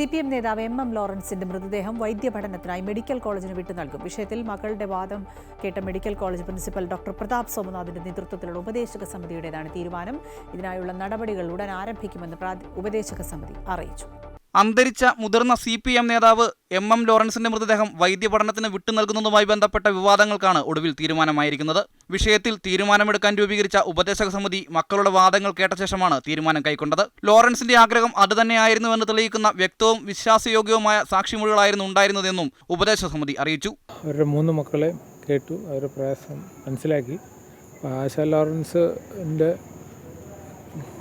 C P M നേതാവ് M M ലോറൻസിന്റെ മൃതദേഹം വൈദ്യപഠനത്തിനായി മെഡിക്കൽ കോളേജിന് വിട്ടു നൽകും. വിഷയത്തിൽ മകളുടെ വാദം കേട്ട medical college principal doctor Prathap സോമനാഥിന്റെ നേതൃത്വത്തിലുള്ള ഉപദേശക സമിതിയുടേതാണ് തീരുമാനം. ഇതിനായുള്ള നടപടികൾ ഉടൻ ആരംഭിക്കുമെന്ന് ഉപദേശക സമിതി അറിയിച്ചു. അന്തരിച്ച മുതിർന്ന സി പി എം നേതാവ് എം എം ലോറൻസിന്റെ മൃതദേഹം വൈദ്യപഠനത്തിന് വിട്ടു നൽകുന്നതുമായി ബന്ധപ്പെട്ട വിവാദങ്ങൾക്കാണ് ഒടുവിൽ തീരുമാനമായിരിക്കുന്നത്. വിഷയത്തിൽ തീരുമാനമെടുക്കാൻ രൂപീകരിച്ച ഉപദേശക സമിതി മക്കളുടെ വാദങ്ങൾ കേട്ട ശേഷമാണ് തീരുമാനം കൈക്കൊണ്ടത്. ലോറൻസിന്റെ ആഗ്രഹം അതുതന്നെയായിരുന്നുവെന്ന് തെളിയിക്കുന്ന വ്യക്തവും വിശ്വാസയോഗ്യവുമായ സാക്ഷിമൊഴികളായിരുന്നു ഉണ്ടായിരുന്നതെന്നും ഉപദേശക സമിതി അറിയിച്ചു. അവരുടെ മൂന്ന് മക്കളെ കേട്ടു. അവരുടെ പ്രയാസം മനസ്സിലാക്കി. ആശാ ലോറൻസിന്റെ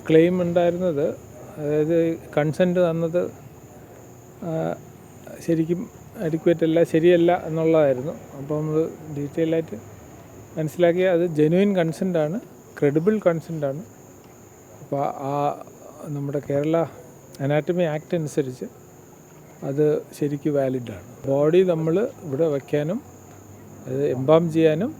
ക്ലെയിം ഉണ്ടായിരുന്നത് അതായത് കൺസെന്റ് തന്നത് ശരിക്കും അഡിക്വേറ്റ് അല്ല ശരിയല്ല എന്നുള്ളതായിരുന്നു. അപ്പോൾ നമ്മൾ ഡീറ്റെയിൽ ആയിട്ട് മനസ്സിലാക്കി അത് ജെനുവിൻ കൺസെന്റാണ് ക്രെഡിബിൾ കൺസെന്റാണ് അപ്പോൾ ആ നമ്മുടെ കേരള അനാറ്റമി ആക്ട് അനുസരിച്ച് അത് ശരിക്കും വാലിഡാണ് ബോഡി നമ്മൾ ഇവിടെ വയ്ക്കാനും അത് എംബാം ചെയ്യാനും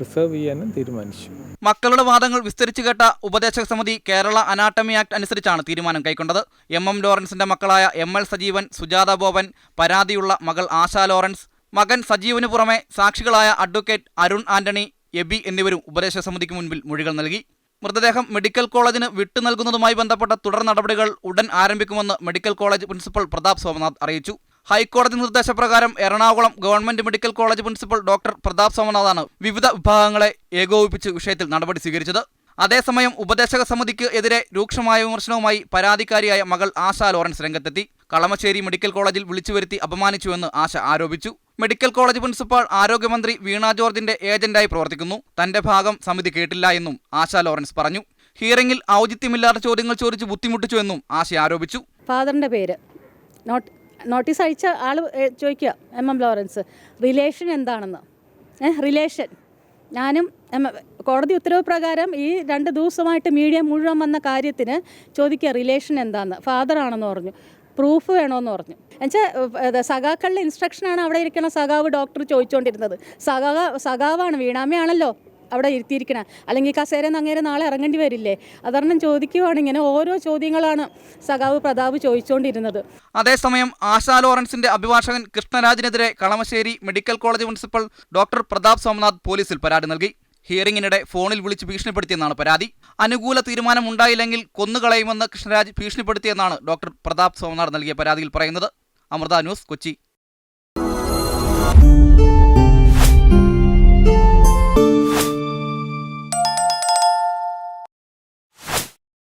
പ്രിസർവ് ചെയ്യാനും തീരുമാനിച്ചു. മക്കളുടെ വാദങ്ങൾ വിസ്തരിച്ചു കേട്ട ഉപദേശക സമിതി കേരള അനാട്ടമി ആക്ട് അനുസരിച്ചാണ് തീരുമാനം കൈക്കൊണ്ടത്. എം. എം. ലോറൻസിന്റെ മക്കളായ എം. എൽ. സജീവൻ സുജാത ബോബൻ പരാതിയുള്ള മകൾ ആശാ ലോറൻസ് മകൻ സജീവന് പുറമെ സാക്ഷികളായ അഡ്വക്കേറ്റ് അരുൺ ആന്റണി എബി എന്നിവരും ഉപദേശക സമിതിക്ക് മുൻപിൽ മൊഴികൾ നൽകി. മൃതദേഹം മെഡിക്കൽ കോളേജിന് വിട്ടു നൽകുന്നതുമായി ബന്ധപ്പെട്ട തുടർ നടപടികൾ ഉടൻ ആരംഭിക്കുമെന്ന് medical college principal Prathap Somanath അറിയിച്ചു. ഹൈക്കോടതി നിർദ്ദേശപ്രകാരം Ernakulam government medical college principal doctor Prathap സോമനാഥാണ് വിവിധ വിഭാഗങ്ങളെ ഏകോപിപ്പിച്ച് വിഷയത്തിൽ നടപടി സ്വീകരിച്ചത്. അതേസമയം ഉപദേശക സമിതിക്ക് എതിരെ രൂക്ഷമായ വിമർശനവുമായി പരാതിക്കാരിയായ മകൾ ആശ ലോറൻസ് രംഗത്തെത്തി. കളമശ്ശേരി മെഡിക്കൽ കോളേജിൽ വിളിച്ചു വരുത്തി അപമാനിച്ചുവെന്ന് ആശ ആരോപിച്ചു. മെഡിക്കൽ കോളേജ് പ്രിൻസിപ്പാൾ ആരോഗ്യമന്ത്രി വീണ ജോർജിന്റെ ഏജന്റായി പ്രവർത്തിക്കുന്നു. തന്റെ ഭാഗം സമിതി കേട്ടില്ല എന്നും ആശ ലോറൻസ് പറഞ്ഞു. ഹിയറിംഗിൽ ഔചിത്യമില്ലാത്ത ചോദ്യങ്ങൾ ചോദിച്ച് ബുദ്ധിമുട്ടിച്ചു എന്നും ആശ ആരോപിച്ചു. ഫാദറിന്റെ പേര്. നോട്ട് നോട്ടീസ് അയച്ച ആൾ ചോദിക്കുക എം. എം. ലോറൻസ്. റിലേഷൻ എന്താണെന്ന്? റിലേഷൻ. ഞാനും കോടതി ഉത്തരവ് പ്രകാരം ഈ രണ്ട് ദിവസമായിട്ട് മീഡിയ മുഴുവൻ വന്ന കാര്യത്തിന് ചോദിക്കുക റിലേഷൻ എന്താണെന്ന് ഫാദറാണെന്ന് പറഞ്ഞു. പ്രൂഫ് വേണമെന്ന് പറഞ്ഞു. എന്നുവെച്ചാൽ സഖാക്കളുടെ ഇൻസ്ട്രക്ഷനാണ് അവിടെ ഇരിക്കണ സഖാവ് ഡോക്ടർ ചോദിച്ചുകൊണ്ടിരുന്നത് സഖാ സഖാവാണ് വീണാമയാണല്ലോ അവിടെ ഇരുത്തിയിരിക്കണം. അല്ലെങ്കിൽ കസേരന്ന് അങ്ങേരെ നാളെ ഇറങ്ങേണ്ടി വരില്ലേ? അതാണ് ചോദിക്കുവാണ് ഇങ്ങനെ ഓരോ ചോദ്യങ്ങളാണ് സഖാവ് പ്രതാപ് ചോദിച്ചുകൊണ്ടിരുന്നത് അതേസമയം ആശാ ലോറൻസിന്റെ അഭിഭാഷകൻ കൃഷ്ണരാജിനെതിരെ Kalamassery medical college principal doctor Prathap Somanath പോലീസിൽ പരാതി നൽകി. ഹിയറിംഗിനിടെ ഫോണിൽ വിളിച്ച് ഭീഷണിപ്പെടുത്തിയെന്നാണ് പരാതി. അനുകൂല തീരുമാനം ഉണ്ടായില്ലെങ്കിൽ കൊന്നുകളയുമെന്ന് കൃഷ്ണരാജ് ഭീഷണിപ്പെടുത്തിയെന്നാണ് ഡോക്ടർ പ്രതാപ് സോമനാഥ് നൽകിയ പരാതിയിൽ പറയുന്നത്. അമൃത ന്യൂസ് കൊച്ചി.